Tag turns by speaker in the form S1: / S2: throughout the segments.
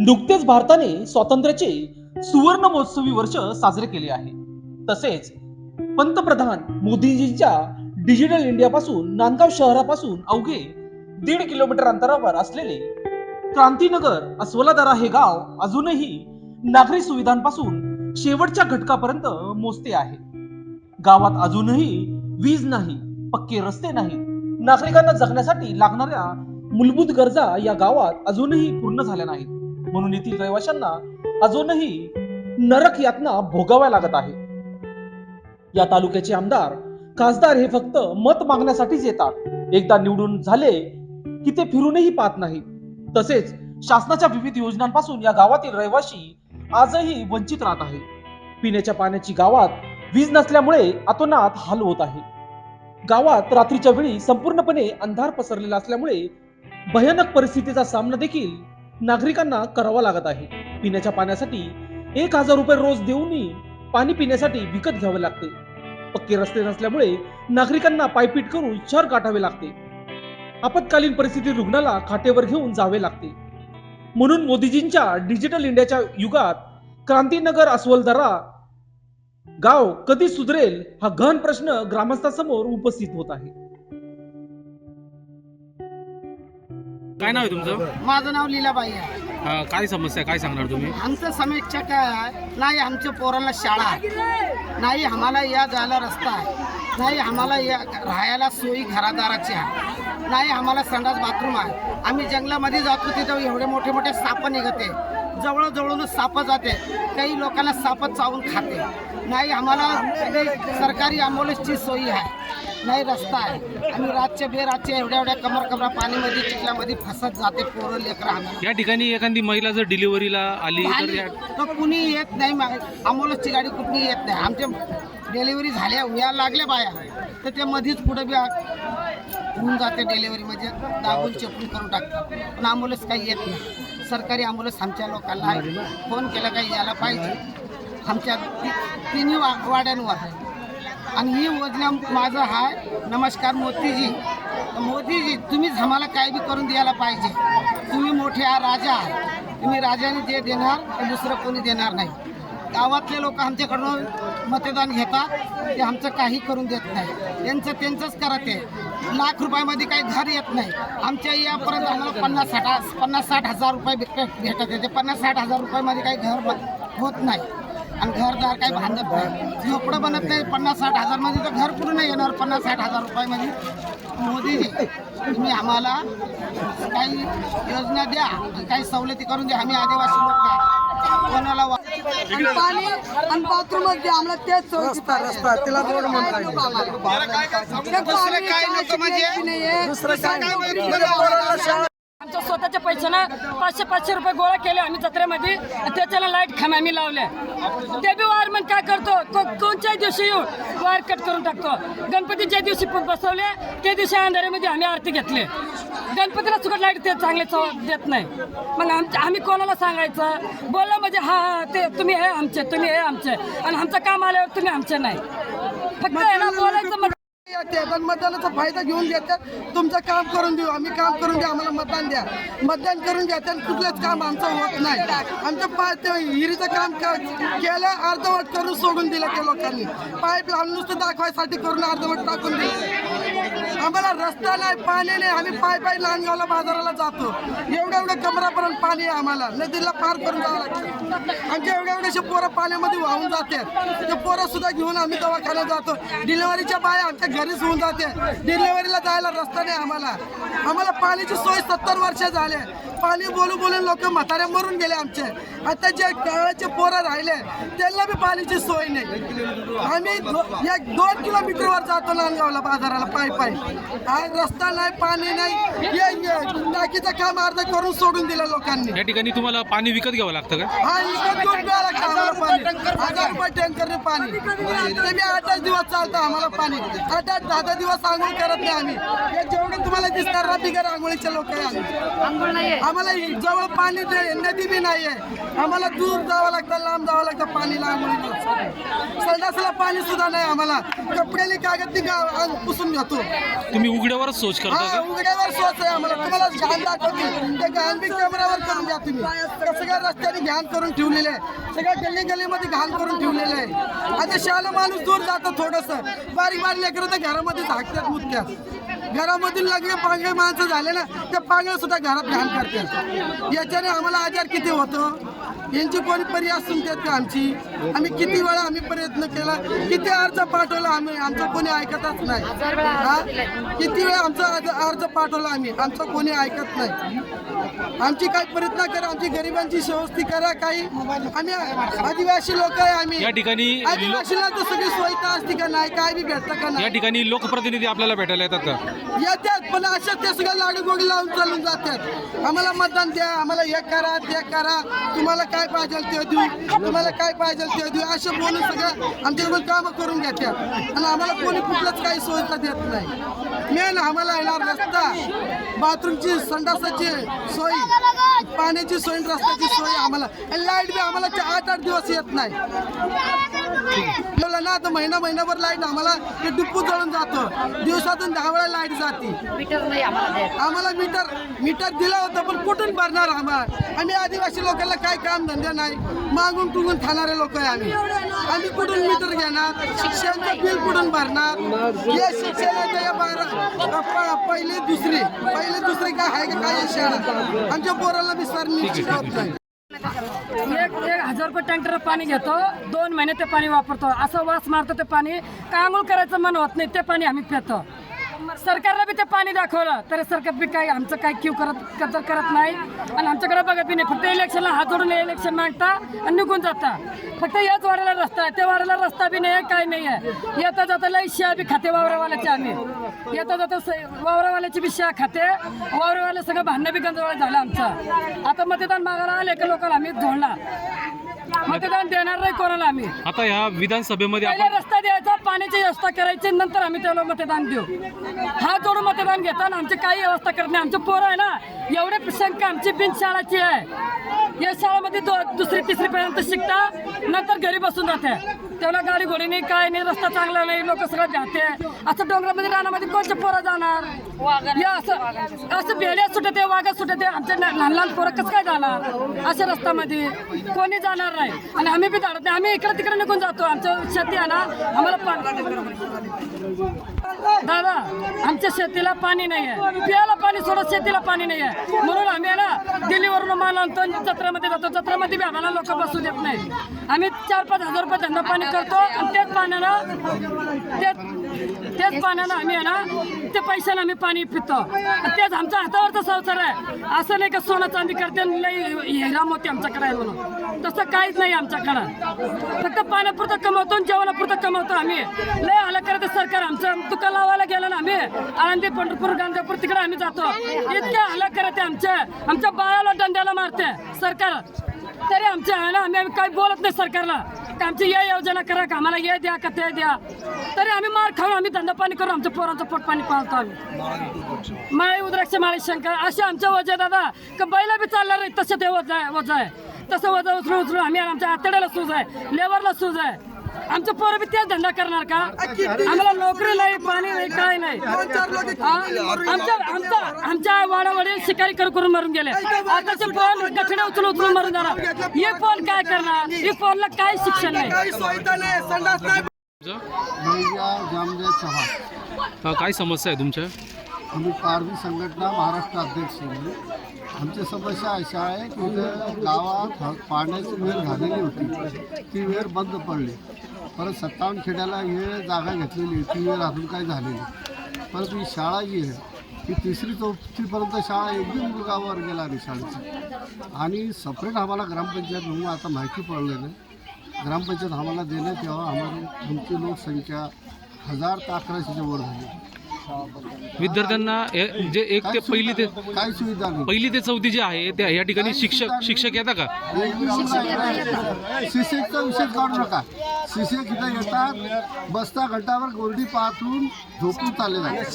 S1: नुकतेच भारताने स्वातंत्र्याचे सुवर्ण महोत्सवी वर्ष साजरे केले आहे. तसेच पंतप्रधान मोदीजींच्या डिजिटल इंडियापासून नांदगाव शहरापासून अवघे दीड किलोमीटर अंतरावर असलेले क्रांतीनगर अस्वलादरा हे गाव अजूनही नागरी सुविधांपासून शेवटच्या घटकापर्यंत मोजते आहे. गावात अजूनही वीज नाही पक्के रस्ते नाहीत नागरिकांना जगण्यासाठी लागणाऱ्या मूलभूत गरजा या गावात अजूनही पूर्ण झाल्या नाहीत. म्हणून येथील रहिवाशांना अजूनही नरक यातना भोगाव्या लागत आहे. या तालुक्याचे आमदार खासदार हे फक्त मत मागण्यासाठीच येतात. एकदा निवडून झाले की ते फिरूनही पाहत नाही तसेच शासनाच्या विविध योजनांपासून या गावातील रहिवासी आजही वंचित राहत आहे पिण्याच्या पाण्याची गावात वीज नसल्यामुळे अतोनात हाल होत आहे. गावात रात्रीच्या वेळी संपूर्णपणे अंधार पसरलेला असल्यामुळे भयानक परिस्थितीचा सामना देखील नागरिकांना करावा लागत आहे. पिण्याच्या पाण्यासाठी एक हजार रुपये रोज देऊनही पाणी पिण्यासाठी विकत घ्यावे लागते. पक्के रस्ते नसल्यामुळे नागरिकांना पायपीट करून शहर गाठावे लागते. आपत्कालीन परिस्थितीत रुग्णाला खाटेवर घेऊन जावे लागते. म्हणून मोदीजींच्या डिजिटल इंडियाच्या युगात क्रांतीनगर अस्वलदरा गाव कधी सुधरेल हा गहन प्रश्न ग्रामस्थासमोर उपस्थित होत आहे.
S2: काय नाव आहे तुमचं?
S3: माझं नाव लीलाबाई आहे.
S2: अं, काय समस्या? काय सांगणार तुम्ही?
S3: आमचं समीक्षा काय आहे? नाही आमच्या पोरांना शाळा आहे. नाही आम्हाला या जायला रस्ता आहे. नाही आम्हाला या राहायला सोयी घरादाराची आहे. नाही आम्हाला संडास बाथरूम आहे. आम्ही जंगलामध्ये जातो तिथं एवढे मोठे मोठे साप निघते. जवळजवळूनच साप जाते. काही लोकांना साप चावून खाते. नाही आम्हाला सरकारी ॲम्ब्युलन्सची सोयी आहे. नाही रस्ता आहे. आम्ही रातच्या बेरातच्या एवढ्या एवढ्या कमर कमरा पाणीमध्ये चिखलामध्ये फसत जाते पोरं लेकरं आम्हाला
S2: या ठिकाणी एखादी महिला जर डिलिव्हरीला आली तर या
S3: तर कुणी येत नाही अमोलसची गाडी कुठली येत नाही. आमच्या डिलिव्हरी झाल्या या लागल्या बाया. तर ते मध्येच पुढे बी होऊन जाते डिलिव्हरी म्हणजे दाबून चेपून करून टाकतात. पण अमोलस काही येत नाही. सरकारी अमोलस आमच्या लोकांना आहे. फोन केला काही यायला पाहिजे. आमच्या तिन्ही वा वाड्यांवर आणि ही योजना माझं हाय. नमस्कार मोदीजी मोदीजी तुम्हीच आम्हाला काय बी करून द्यायला पाहिजे. तुम्ही मोठे हा राजा आहात. तुम्ही राजाने जे देणार ते दुसरं कोणी देणार नाही. गावातले लोक आमच्याकडून मतदान घेतात ते आमचं काही करून देत नाही. त्यांचं त्यांचंच करत आहे. लाख रुपयामध्ये काही घर येत नाही. आमच्या यापर्यंत आम्हाला पन्नास साठ पन्नास साठ हजार रुपये भेटत येते पन्नास साठ हजार रुपयामध्ये काही घर ब- होत नाही. आणि घरदार काही बांधत नाही. झोपडं बनत नाही पन्नास साठ हजारमध्ये तर घर पूर्ण येणार? पन्नास साठ हजार रुपयामध्ये. मोदीजी तुम्ही आम्हाला काही योजना द्या. काही सवलती करून द्या. आम्ही आदिवासी लोक आहे. कोणाला वा-
S4: आणि पाणी आणि बाथरूमच द्या आम्हाला तेच सोयीची रस्ता तिला रोड
S3: दुसरं काय नको म्हणजे?
S5: आमच्या स्वतःच्या पैशानं पाचशे पाचशे रुपये गोळा केले आम्ही जत्रेमध्ये. त्याच्याला लाइट खांब आम्ही लावले ते बी वायरमॅन काय करतो? को- कोणत्याही दिवशी येऊन वायर कट करून टाकतो. गणपती ज्या दिवशी बसवले त्या दिवशी अंधाऱ्यामध्ये आम्ही आरती घेतली. गणपतीला सुकट लाइट ते चांगले चव देत नाही. मग आमच्या आम्ही कोणाला सांगायचं? बोललं म्हणजे हा हा ते तुम्ही हे आमचे तुम्ही हे आमचे. आणि आमचं काम आल्यावर तुम्ही आमचे नाही. फक्त बोलायचं मग
S4: येते मतदानाचा फायदा घेऊन घेतात. तुमचं काम करून देऊ. आम्ही काम करून द्या आम्हाला मतदान द्या. मतदान करून घ्या कुठलंच काम आमचं होत नाही. आमचं पाय ते हिरीचं काम केलं अर्धवट करून सोडून दिलं त्या लोकांनी. पाईप लावून नुसतं दाखवायसाठी करून अर्धवट टाकून दिलं. आम्हाला रस्ता नाही पाणी नाही. आम्ही पाय पाय लांडगावला बाजाराला जातो. एवढं एवढं कमरापर्यंत पाणी आहे आम्हाला. नदीला पार करून जावं लागतं. आमच्या एवढ्या एवढ्याशे पोरं पाण्यामध्ये वाहून जातात ते पोरं सुद्धा घेऊन आम्ही दवाखान्यात जातो. डिलिव्हरीच्या बाया आमच्या घरीच होऊन जाते. डिलिव्हरीला जायला रस्ता नाही आम्हाला. आम्हाला पाण्याची सोय सत्तर वर्ष झाले पाणी बोलू बोलून लोक म्हाताऱ्या मरून गेले आमचे. आता जे काळाचे पोरं राहिले त्यांना बी पाण्याची सोय नाही. आम्ही दो- एक दोन किलोमीटरवर जातो नांदगावला बाजाराला पाय पाय. हा रस्ता नाही पाणी नाही. टाकीचं काम अर्ध करून सोडून दिलं लोकांनी.
S2: या ठिकाणी तुम्हाला पाणी विकत घ्यावं लागतं का?
S4: हा इकडे दूध प्यायला लागतं आम्हाला पाणी. हजार रुपये टँकरने पाणी. ते मी आठ आठ दिवस चालतं आम्हाला पाणी. आठ आठ दहा दहा दिवस आंघोळ करत नाही आम्ही. हे जेवढे तुम्हाला दिसणार ना बिगर आंघोळीचे लोक आहे आम्ही. आम्हाला जवळ पाणी ते नदी बी नाही आहे आम्हाला दूर जावं लागतं लांब जावं लागतं पाणीला आंघोळीला संडासला पाणी सुद्धा नाही आम्हाला. कपड्याने कागद पुसून घेतो.
S2: तुम्ही उघड्यावरच सोच करता
S4: हा
S2: का?
S4: उघड्यावर सोच आहे. आम्हाला तुम्हाला घाण दाखवतील ते घाण बी कॅमेरावर करून द्या तुम्ही. त्या सगळ्या रस्त्याने घाण करून ठेवलेले आहे. सगळ्या गल्ली गल्लीमध्ये घाण करून ठेवलेले आहे. आता शाळा माणूस दूर जातो थोडंसं. बारीक बारीक लेकरं तर घरामध्ये झाकतात मुत्यात घरामधील लागले पांगळे माणसं झाले ना ते पांगळे सुद्धा घरात घाण करतात. याच्याने आम्हाला आजार किती होतो? यांची कोणी पर्याय सुनतात का आमची? आम्ही किती वेळा आम्ही प्रयत्न केला किती अर्ज पाठवला आम्ही आमचं कोणी ऐकतच नाही. हा? किती वेळा आमचा अर्ज पाठवला आम्ही आमचं कोणी ऐकत नाही. आमची काही प्रयत्न करा आमची गरिबांची व्यवस्थी करा काही आम्ही आदिवासी लोक आहे आम्ही.
S2: या ठिकाणी
S4: आदिवासीला तर सगळी सोय तर असते का नाही काय बी भेटतं का
S2: या
S4: नाही
S2: ठिकाणी लोकप्रतिनिधी आपल्याला भेटायला येतात का?
S4: येतात पण अशा ते सगळं लाडू गोगी लावून चालून जातात. आम्हाला मतदान द्या आम्हाला हे करा ते करा. तुम्हाला काय पाहिजे ते देऊ तुम्हाला काय पाहिजे ते देऊ. असं बोलून सगळं आमच्याकडून कामं करून घेतात. आणि आम्हाला कोणी कुठलंच काही सोय तर देत नाही. मेन आम्हाला येणार रस्ता. बाथरूमची संडासाची सोय. पाण्याची सोय रस्त्याची सोय आम्हाला. लाइट बी आम्हाला आठ आठ दिवस येत नाही. बोला ना आता महिना महिनाभर लाइट आम्हाला ते डुप्पू जळून जातो. दिवसातून दहा वेळा लाइट जाते.
S6: मीटर नाही आम्हाला देत.
S4: आम्हाला मीटर मीटर दिलं होतं पण कुठून भरणार आम्हाला? आम्ही आदिवासी लोकांना काय काम धंदे नाही. मागून टुकून खाणारे लोक आहे आम्ही. आम्ही कुठून मीटर घेणार? शिक्षणाचं बिल कुठून भरणार? बारा प- पहिली दुसरी. पहिली दुसरी काय आहे का? काय शाळा आमच्या पोराला बी सर निश्चित होत नाही.
S5: एक एक हजार रुपये टँकर पाणी घेतो दोन महिने ते पाणी वापरतो. असं वास मारतो ते पाणी. काय करायचं मन होत नाही ते पाणी आम्ही पितो. सरकारला बी ते पाणी दाखवलं तर सरकार बी काय आमचं काय क्यू करत कदर करत नाही. आणि आमच्याकडे बघत बी नाही फक्त इलेक्शनला हात जोडून इलेक्शन मागता आणि निघून जाता. फक्त याच वाड्याला रस्ता आहे त्या वाड्याला रस्ता बी नाही आहे काय नाही आहे. येता जाता लई शिया बी खाते वावरावाल्याचे आम्ही. येता जाता स- वावरावाल्याची बी शिया खाते वावरावाले सगळं भांडणं बी गंजवाळ झालं आमचं. आता मतदान मागायला आले का लोकांना आम्ही झोडला मतदान देणार नाही कोणाला आम्ही.
S2: आता ह्या विधानसभेमध्ये
S5: पहिले
S2: आपण
S5: रस्ता द्यायचा पाण्याची व्यवस्था करायची नंतर आम्ही त्याला मतदान देऊ. हा जोडून मतदान घेताना आमची काही व्यवस्था करत नाही. आमचे पोरं आहे ना एवढे संख्या आमची बिन शाळाची आहे. या शाळेमध्ये दो दुसरी तिसरी पर्यंत शिकता नंतर घरी बसून जाते त्याला गाडी घोडी नाही काय नाही रस्ता चांगला नाही लोक सगळं जाते. असं डोंगरामध्ये रानामध्ये कोणते पोरं जाणार? या असं असं भेड्या सुटते वाघा सुटते. आमच्या ना- लहान लहान पोरं कसं काय जाणार? अशा रस्त्यामध्ये कोणी जाणार नाही. आणि आम्ही बी धाडत नाही. आम्ही इकडे तिकडे निघून जातो. आमचं शेती आहे ना आम्हाला पा- दादा आमच्या शेतीला पाणी नाही आहे पियाला पाणी सोडत शेतीला पाणी नाही आहे म्हणून आम्ही आहे ना दिल्लीवरून माल आणतो जत्रामध्ये जातो. जत्रामध्ये बी आम्हाला लोक बसू देत नाही आम्ही चार पाच हजार रुपये धंदा पाणी करतो आणि तेच पाण्यानं तेच तेच पाण्यानं आम्ही आहे ना पैशाला आम्ही पाणी पितो. तेच आमच्या हातावरचा संसार आहे. असं नाही का सोनं चांदी करते आणि लई हिरा मोती आमच्याकडे आहे म्हणून. तसं काहीच नाही आमच्याकडं. फक्त पाण्यापुरतं कमवतो आणि जेवणापुरतं कमवतो आम्ही. लय आलं करत सरकार आमचं. तुका लावायला गेलं ना आम्ही. आळंदी पंढरपूर गांजापूर तिकडे आम्ही जातो. इतक्या आलं करत आहे आमच्या आमच्या बाळाला दंड्याला मारते सरकार. तरी आमच्या आहे ना आम्ही आम्ही काही बोलत नाही सरकारला. का आमची या योजना करा का? आम्हाला हे द्या का ते द्या. तरी आम्ही मार खाऊन आम्ही धंदा पाणी करू आमच्या पोरांचं पोट पाणी पाळतो आम्ही. माळी उद्राक्ष माळी शंकर असे आमच्या वजा दादा. का बैला बी चालणार नाही तसं ते वजा आहे वजा आहे तसं वजा उचलून उचलून आम्ही आमच्या आतड्याला सूज आहे लेबरला सूज आहे. आमचं पोरं बी तेच धंदा करणार का? आम्हाला नोकरी नाही पाणी नाही काय नाही? आमच्या आमच्या आमच्या वाडावडील शिकारी करू करून मरून गेले. आताचे फोन गठडे उचलून उचलून मरून जाणार. हे फोन काय करणार? हे फोनला काय शिक्षण नाही?
S2: काय समस्या आहे तुमच्या?
S7: आम्ही पारवी संघटना महाराष्ट्र अध्यक्ष आमची समस्या अशा आहे की गावात पाण्याची वेळ झालेली होती. ती वेळ बंद पडली. परत सत्तावन्न खेड्याला हे जागा घेतलेली. ती वेळ अजून काही झालेली परत ही शाळा जी आहे ती तिसरी चौथीपर्यंत शाळा एकदम मुलगावर गेला आम्ही शाळेची. आणि सपरेट आम्हाला ग्रामपंचायत म्हणून आता माहिती पडलेलं आहे ग्रामपंचायत आम्हाला देण्यात यावं. आम्हाला आमची लोकसंख्या हजार ते अकराशेच्या वर झाली.
S2: विद्यार्थ्यांना हे- जे एक ते पहिली ते
S7: काही सुविधा नाही.
S2: पहिली ते चौथी जे आहे त्या या ठिकाणी शिक्षक शिक्षक येतात का?
S7: शिक्षकचा विषय काढू नका शिक्षक इथं येतात बसता घंटावर गोरडी पाठवून झोपून चालले जातात.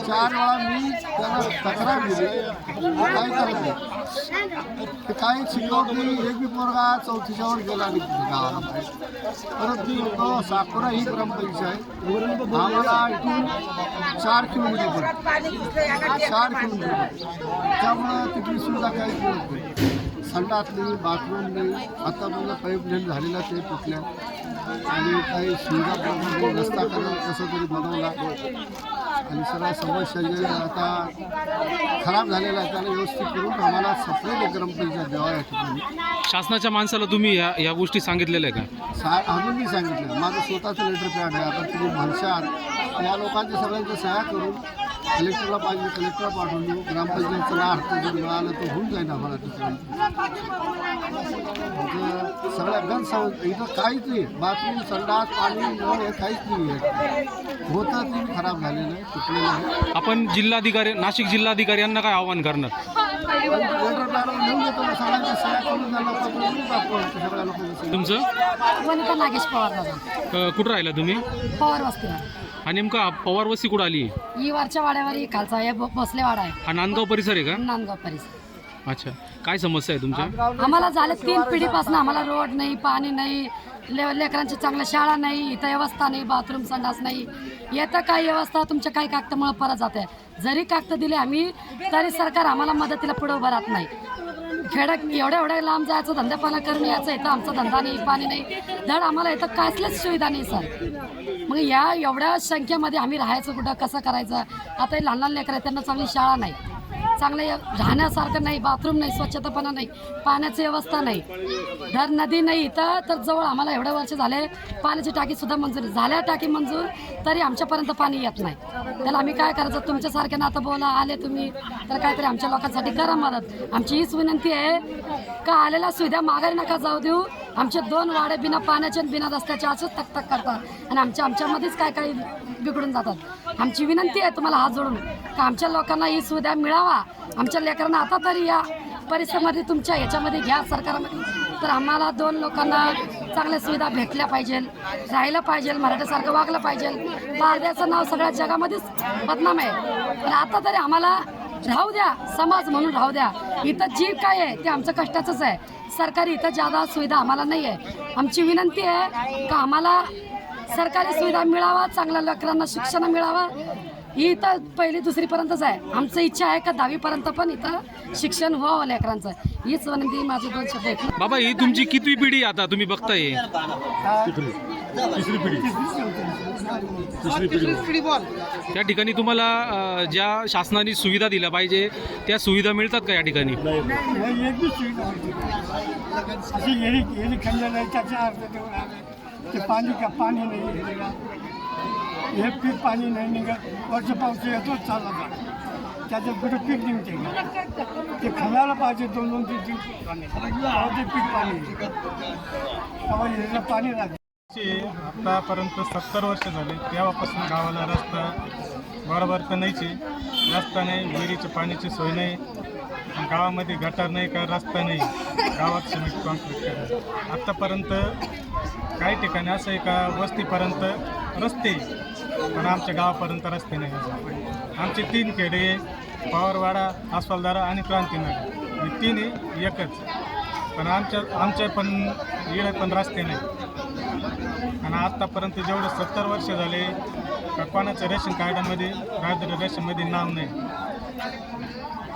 S7: चार वेळा मी त्याला तक्रार दिली. काय करत नाही ते काही शिकवत नाही. एक बी पोरगा चौथीच्या वर गेला नाही तिथे गावाला बाहेर. परत मी होतो साकोरा ही ग्रामपंचायत. आम्हाला इथून चार किलोमीटर चार किलोमीटर त्यामुळं तिथली सुविधा काहीच मिळत नाही संडास नाही बाथरूम नाही आतापर्यंत पाईपलाईन झालेल्या ते तुटल्या आणि काही सुविधा नाही. रस्ता करणं कसं तरी बनवला. आणि सगळ्या समस्या जे आता खराब झालेल्या आहेत त्याला व्यवस्थित करून आम्हाला सप्रेट ग्रामपंचायत द्यावा या ठिकाणी.
S2: शासनाच्या माणसाला तुम्ही या या गोष्टी सांगितलेल्या आहे का?
S7: सा अजून मी सांगितलं. माझं स्वतःचं लेटर पॅड आहे. आता तुम्ही म्हणशाल तर या लोकांच्या सगळ्यांच्या सह्या करून कलेक्टरला पाहिजे कलेक्टरला पाठवून देऊ. ग्रामपंचायतचा अर्थ जर मिळालं तर होऊन जाईल आम्हाला म्हणजे सगळ्या गण सव इथं काहीच नाही. बाथरूम संडास पाणी नळ हे काहीच नाही आहे. होतं ते खराब झालेलं आहे तुटलेलं आहे.
S2: आपण जिल्हाधिकारी नाशिक जिल्हाधिकारी यांना काय आव्हान करणार? तुमचं?
S6: वनिता नागेश पवार
S2: अ, कुठं राहिला तुम्ही?
S6: पवार वस्तीवर.
S2: हा नेमका पवार वस्ती कुठं आली?
S6: ही वरच्या वाड्यावर ही खालचा हे ब- भोसले वाडा आहे.
S2: हा नांदगाव परिसर आहे का?
S6: नांदगाव परिसर.
S2: अच्छा. काय समस्या आहे तुमच्या?
S6: आम्हाला झाले तीन पिढीपासून आम्हाला रोड नाही पाणी नाही ले लेकरांची चांगल्या शाळा नाही इथं व्यवस्था नाही बाथरूम संडास नाही. येतं काय व्यवस्था तुमच्या काही कागदामुळे परत जाते जरी कागद दिले आम्ही तरी सरकार आम्हाला मदतीला पुढे उभं राहत नाही. खेड्यात एवढ्या एवढ्या लांब जायचं धंदेपाला करून यायचं इथं आमचा धंदा नाही पाणी नाही. धड आम्हाला इथं कसलीच सुविधा नाही सर. मग या एवढ्या संख्येमध्ये आम्ही राहायचं कुठं कसं करायचं? आता हे लहान लहान लेकरं आहेत त्यांना चांगली शाळा नाही. चांगलं राहण्यासारखं नाही बाथरूम नाही स्वच्छतापणा नाही पाण्याची व्यवस्था नाही. धर नदी नाही इथं तर जवळ आम्हाला एवढ्या वर्ष झाले पाण्याची टाकीसुद्धा मंजूर झाल्या टाकी मंजूर तरी आमच्यापर्यंत पाणी येत नाही. त्याला आम्ही काय करायचं? तुमच्यासारख्या आता बोला आले तुम्ही तर काहीतरी आमच्या लोकांसाठी करा मदत. आमची हीच विनंती आहे का आलेल्या सुविधा माघारी नका जाऊ देऊ. आमचे दोन वाडे बिना पाण्याचे आणि बिना रस्त्याचे असंच तक करतात. आणि आमच्या आमच्यामध्येच काय काही बिघडून जातात. आमची विनंती आहे तुम्हाला हात जोडून का आमच्या लोकांना ही सुविधा मिळावा. आमच्या लेकरांना आता तरी या परिसरामध्ये तुमच्या ह्याच्यामध्ये घ्या सरकारमध्ये. तर आम्हाला दोन लोकांना चांगल्या सुविधा भेटल्या पाहिजे राहिलं पाहिजे मराठीसारखं वागलं पाहिजे. पारद्याचं नाव सगळ्या जगामध्येच बदनाम आहे. पण आता तरी आम्हाला राहू द्या समाज म्हणून राहू द्या. इथं जी काय आहे ते आमचं कष्टाचंच आहे. सरकारी इथं जादा सुविधा आम्हाला नाही आहे. आमची विनंती आहे का आम्हाला सरकारी सुविधा मिळावा चांगल्या लेकरांना शिक्षण मिळावं? ही इथं पहिली दुसरीपर्यंतच आहे. आमचं इच्छा आहे का दहावीपर्यंत पण इथं शिक्षण व्हावं लेकरांचं? हीच विनंती माझी दोन शब्द आहेत
S2: बाबा ही तुमची कितवी पिढी आता? तुम्ही बघताय.
S3: पिढी.
S2: त्या ठिकाणी तुम्हाला अ, ज्या शासनाने सुविधा दिल्या पाहिजे त्या सुविधा मिळतात का या ठिकाणी?
S8: नाही एक बी सुविधा होती अशी येरी येरी आहे त्याच्या अर्थ देऊन आले ते पाणी का पाणी नाही. हे पीक पाणी नाही निघत वर्ष पाऊस येतोच चालला जातो त्याच्यात कुठं पीक निघते का ते खायला पाहिजे दोन दोन तीन तीन पाणी तेव्हा ते पीक पाणी लागते
S9: आतापर्यंत सत्तर वर्ष झाले तेव्हापासून गावाला रस्ता बरोबर तर नाहीची. रस्ता नाही विहिरीच्या पाण्याची सोय नाही. गावामध्ये गटार नाही का रस्ता नाही. गावात सिमेंट कॉन्क्रीट करा. आत्तापर्यंत काही ठिकाणी असं आहे का वस्तीपर्यंत रस्ते पण आमच्या गावापर्यंत रस्ते नाही. आमचे तीन खेडे पवारवाडा अस्फालदारा आणि क्रांतीनगर. हे तीन एकच. पण आमच्या आमच्या पण इकडे पण रस्ते नाही. आणि आत्तापर्यंत जेवढे सत्तर वर्ष झाले का कोणाचं रेशन कार्डामध्ये राजधानी रेशनमध्ये नाव नाही.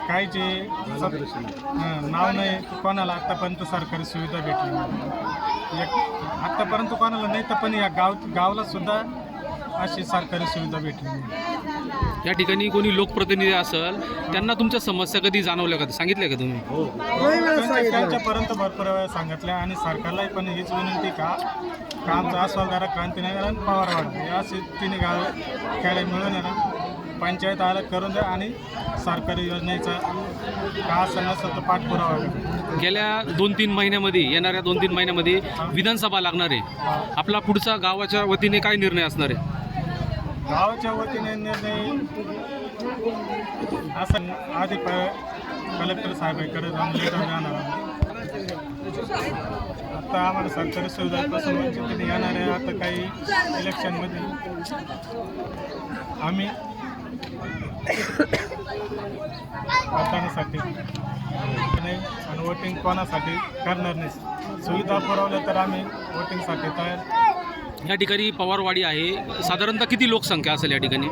S9: काहीचे सत- हं, नाव नाही कोणाला आत्तापर्यंत सरकारी सुविधा भेटली एक आत्तापर्यंत कोणाला नाही तर पण या गाव गावाला सुद्धा अशी सरकारी सुविधा भेटली
S2: या ठिकाणी कोणी लोकप्रतिनिधी असेल त्यांना तुमच्या समस्या कधी जाणवल्या का? सांगितल्या का तुम्ही?
S9: त्यांच्या- त्यांच्यापर्यंत भरपूर वेळा सांगितल्या आणि सरकारलाही पण हीच विनंती का का आमचा अस्फालदारा क्रांतीनगर आणि पवारवाडा हे असे तिन्ही गाव खेडे मिळून ना पंचायत अलग करून द्या आणि सरकारी योजनेचा का असं नसेल तर पाठपुरावा करा
S2: गेल्या दोन तीन महिन्यामध्ये येणाऱ्या दोन तीन महिन्यामध्ये विधानसभा लागणार आहे. आपला पुढचा गावाच्या वतीने काय निर्णय असणार आहे?
S9: गावाच्या वतीने निर्णय असं आधी प कलेक्टर साहेबांकडे जाऊन लेटर जाणार आता आम्हाला सरकारी सुविधापासून वंचित येणार आहे आता काही इलेक्शनमध्ये आम्ही मतदानासाठी नाही आणि वोटिंग कोणासाठी करणार नाही. सुविधा पुरवल्या तर आम्ही वोटिंगसाठी तयार
S2: या ठिकाणी पवारवाडी आहे. साधारणतः किती लोकसंख्या असेल या ठिकाणी?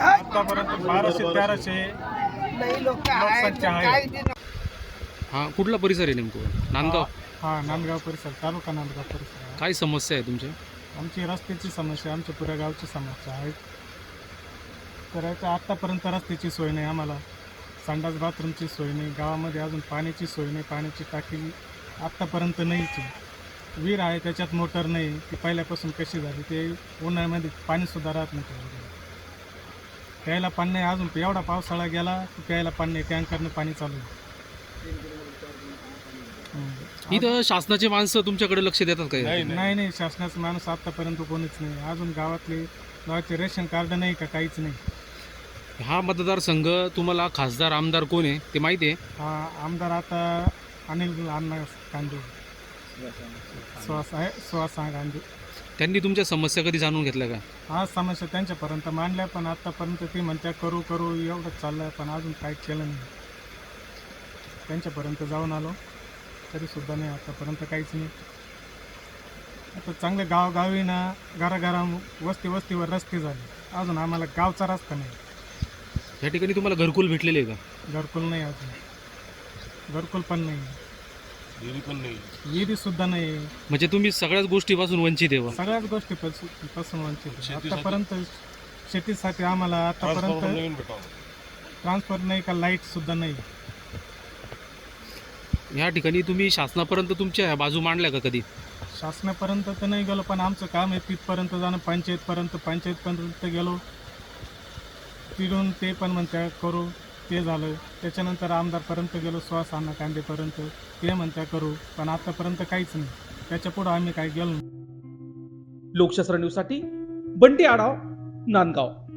S9: आतापर्यंत बाराशे तेराशे लोकसंख्या आहे.
S2: हा कुठला परिसर आहे नेमकं? नांदगाव?
S9: हा नांदगाव परिसर तालुका नांदगाव परिसर आहे.
S2: काय समस्या आहे तुमच्या?
S9: आमची रस्त्याची समस्या आमच्या पुऱ्या गावची समस्या आहे. तर याच्या आत्तापर्यंत रस्त्याची सोय नाही आम्हाला. संडास बाथरूमची सोय नाही गावामध्ये अजून पाण्याची सोय नाही पाण्याची टाकी आत्तापर्यंत नाहीच आहे. विहीर आहे त्याच्यात मोटर नाही ती पहिल्यापासून कशी झाली ते उन्हाळ्यामध्ये पाणीसुद्धा राहत नाही त्यामध्ये. प्यायला पाणी नाही अजून एवढा पावसाळा गेला की प्यायला पाणी नाही टँकरनं पाणी चालू आहे.
S2: इथं शासनाची माणसं तुमच्याकडे लक्ष देतात काय
S9: नाही नाही. शासनाचा माणूस आतापर्यंत कोणीच नाही. अजून गावातले गावाचे रेशन कार्ड नाही का काहीच नाही.
S2: हा मतदारसंघ तुम्हाला खासदार आमदार कोण आहे ते माहिती आहे?
S9: हा आमदार आता अनिल अण्णा गांधी सुहास आहे गांधी
S2: त्यांनी तुमच्या समस्या कधी जाणून घेतल्या का?
S9: हा समस्या त्यांच्यापर्यंत मांडल्या पण आतापर्यंत ते म्हणत्या करू करू एवढंच चाललं पण अजून काही केलं नाही. त्यांच्यापर्यंत जाऊन आलो. तरीसुद्धा नाही आतापर्यंत काहीच नाही. आता चांगले गावगावी ना घराघरा वस्ती वस्तीवर रस्ते झाले. अजून आम्हाला गावचा रस्ता नाही.
S2: या ठिकाणी तुम्हाला घरकुल भेटलेले आहे का?
S9: घरकुल नाही अजून. घरकुल पण नाही. विहिरी सुद्धा नाही.
S2: म्हणजे तुम्ही सगळ्याच गोष्टीपासून वंचित आहे बा.
S9: सगळ्याच गोष्टी पासून वंचित आहे. आतापर्यंत शेतीसाठी आम्हाला आतापर्यंत ट्रान्सफर नाही का लाइट सुद्धा नाही.
S2: या ठिकाणी तुम्ही शासनापर्यंत तुमच्या ह्या बाजू मांडल्या का कधी?
S9: शासनापर्यंत तर नाही गेलो पण आमचं काम आहे तिथपर्यंत जाणं पंचायतपर्यंत पंचायतपर्यंत गेलो. तिथून ते पण म्हणत्या करू. ते झालं. त्याच्यानंतर आमदारपर्यंत गेलो श्वास आणा कांदेपर्यंत. ते म्हणत्या करू पण आतापर्यंत काहीच नाही. त्याच्या पुढं आम्ही काय गेलो नाही.
S1: लोकशास्त्र न्यूजसाठी बंटी आढाव नांदगाव.